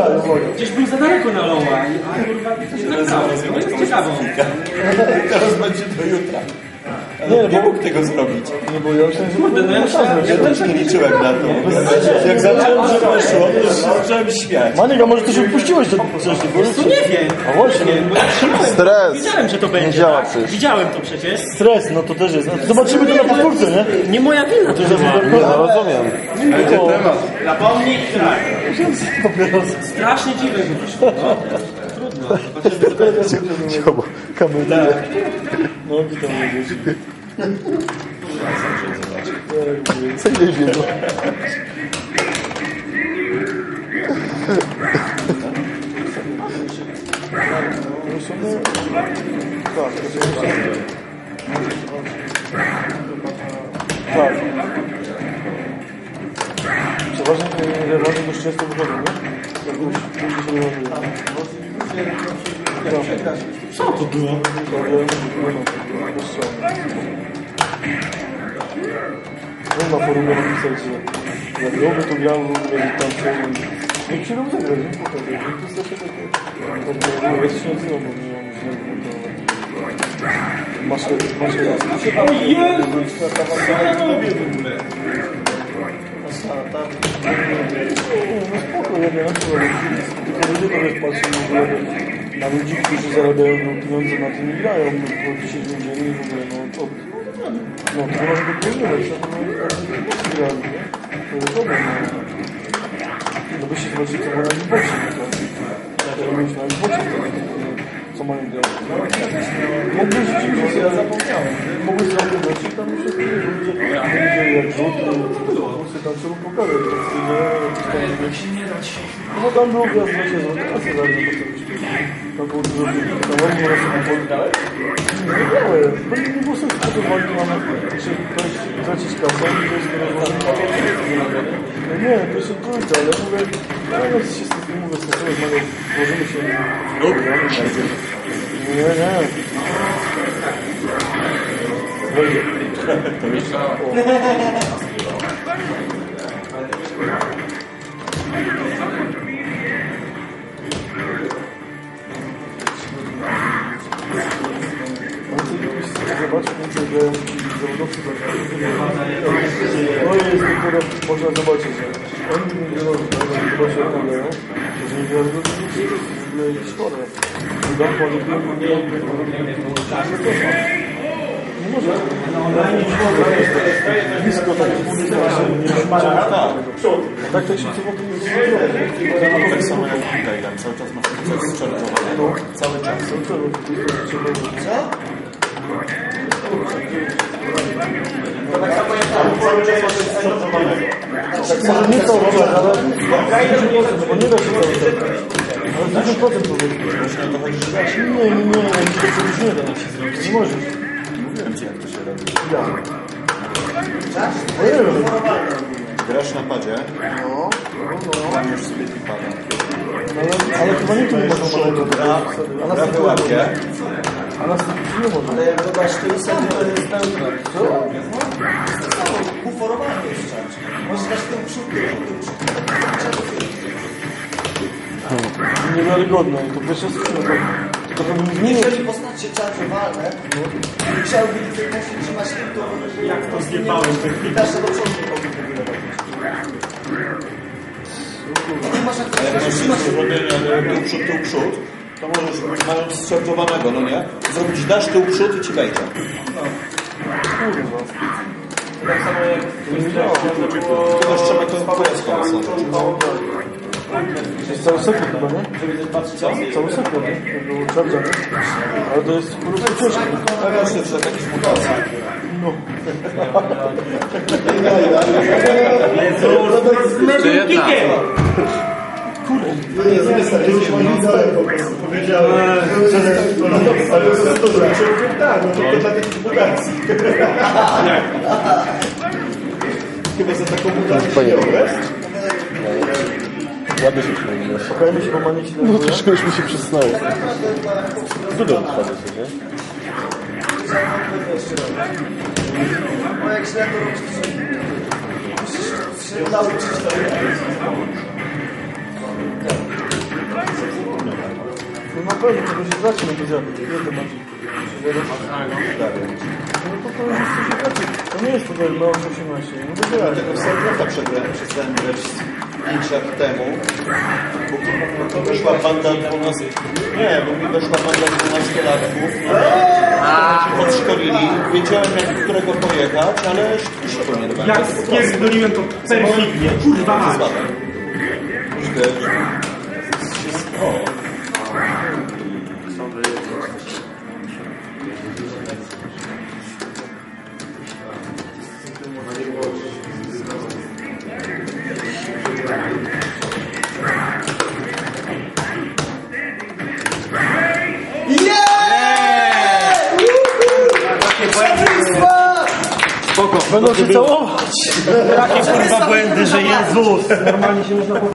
Tak. Gdzieś był za daleko na loła. A kurwa, prawo. No jest ciekawą. Teraz będzie do jutra. Nie, Nie bo, mógł tego zrobić. nie, bo ja że Kurde, no ja Ja też nie liczyłem na to. Jak zacząłem, że weszło, to już się zacząłem śmiać. Maniek, a może odpuściłeś to wcześniej? Bo To nie wiem. A właśnie, ja Stres. Widziałem, że to będzie. działa tak? przecież. Widziałem to przecież. stres, no to też jest. No, zobaczymy to na powtórce, nie? Nie moja wina to była. No rozumiem. Będzie temat. Zapomnij, tak. Strasznie dziwne wyszło. No. Trudno. Zobaczymy, co będzie. Cicho, bo kamerę. No, witam. Co nie wiem. Tak. Przeważnie te rewanże dość często wychodzą, nie? Co to było? No na forumie napisać, że jak robię to grałem w ogóle że tam coś. Niech się rozegra, nie? Pokażę. To jest zawsze takie... takie no, jest się odzywa, bo nie mam źle Masz, masz rację. O Jezus! Co ja robię w ogóle? No spoko, jeden na przykład. Tylko ludzie to wiesz, patrzą w ogóle na ludzi, którzy zarabiają no, pieniądze na tym i grają, no, bo dzisiaj więzieni w ogóle, no to... No, to może to porównywać, to no, no, grali, nie? To jest dobre, no. No by się co ma na Xboxie, no to... Tak, mieć na Xboxie, to, co mają grać. Mógłbyś rzeczywiście, ja zapomniałem, mógłbyś zrobić rzeczy, tam już jest ludzie, ludzie rzuty, kursy tam trzeba pokazać, więc nie, no bo tam był gwiazd właśnie z rotacji za mnie, to byśmy, tam było dużo ludzi, tam ładnie raz poddałeś? Nie grałem, bo nie było sensu, po to walki mamy, czy ktoś tracić kasę, i to jest teraz no nie, to jest trójka, ale mówię, no jak się z tym mówię, stosunek, mamy, włożymy się, nie, nie, Wejdzie. Zobacz, więcej, że zawodowcy No jest dopiero, można zobaczyć, że oni nie że chyba się nie wierzą, że to jest. I dom po nich nie nie może. Blisko tak Tak to się co w ogóle nie zrobi. Tak samo jak tutaj, cały czas masz proces zczarżowanego. Cały czas. Może nie cały czas, ale 10%, bo nie da się cały czas. Ale 10% powiedzmy. Nie, nie, nie, nie, to nie da. Nie możesz. Mówiłem ci jak to się robi. Ja. No wiem. Grasz na padzie, tam już sobie pada. Ale, ale chyba nie tu nie można małego. A na Gra wyłapie, A nie można. Ale tył sobie, to jest pełne. Co? Buforowanie jest czas. Możesz dać tył przód, tył, tył przód. Niewiarygodne. To pierwsze jest to bym zmienił. Jeżeli postacie chciałby tej mocy trzymać tył, to jak to zjebałem Dasz do przodu nie robić. Nie masz jak masz trzymasz tył przód, tył przód, to możesz, mając zczarżowanego, no nie? Zrobić dasz tył przód i ci wejdzie. Tylko też trzeba to pojazd To jest cały sekret chyba, nie? Cały sekret, nie? Jak nie? Ale to jest po prostu ciężkie. A właśnie, że jakieś mutacje. No. Z mega kikiem! Tak, no to dla takich mutacji. Chyba za taką mutację ładnie się przypomniałeś. Szukajmy się, bo ma nie ci No troszkę już mi się przysnało. Dużo trwa się, nie? Bo jak źle to robisz, musisz nauczyć to. spokojnie, to się zacznie, no to za... Ile to macie? No to to już jest coś inaczej. To nie jest tutaj no 18, no to tyle. Tego Starcrafta przegrałem, przestałem grać 5 lat temu. Bo bo mi weszła banda 12... Nie, bo mi weszła banda 12 latków. którzy się podszkolili. Wiedziałem, jak którego pojechać, ale szybko nie dawałem. Jak spierdoliłem to perfidnie, kurwa mać. Sławek. Kurde. O. Będą cię całować! Takie kurwa błędy, że Jezus! Normalnie się można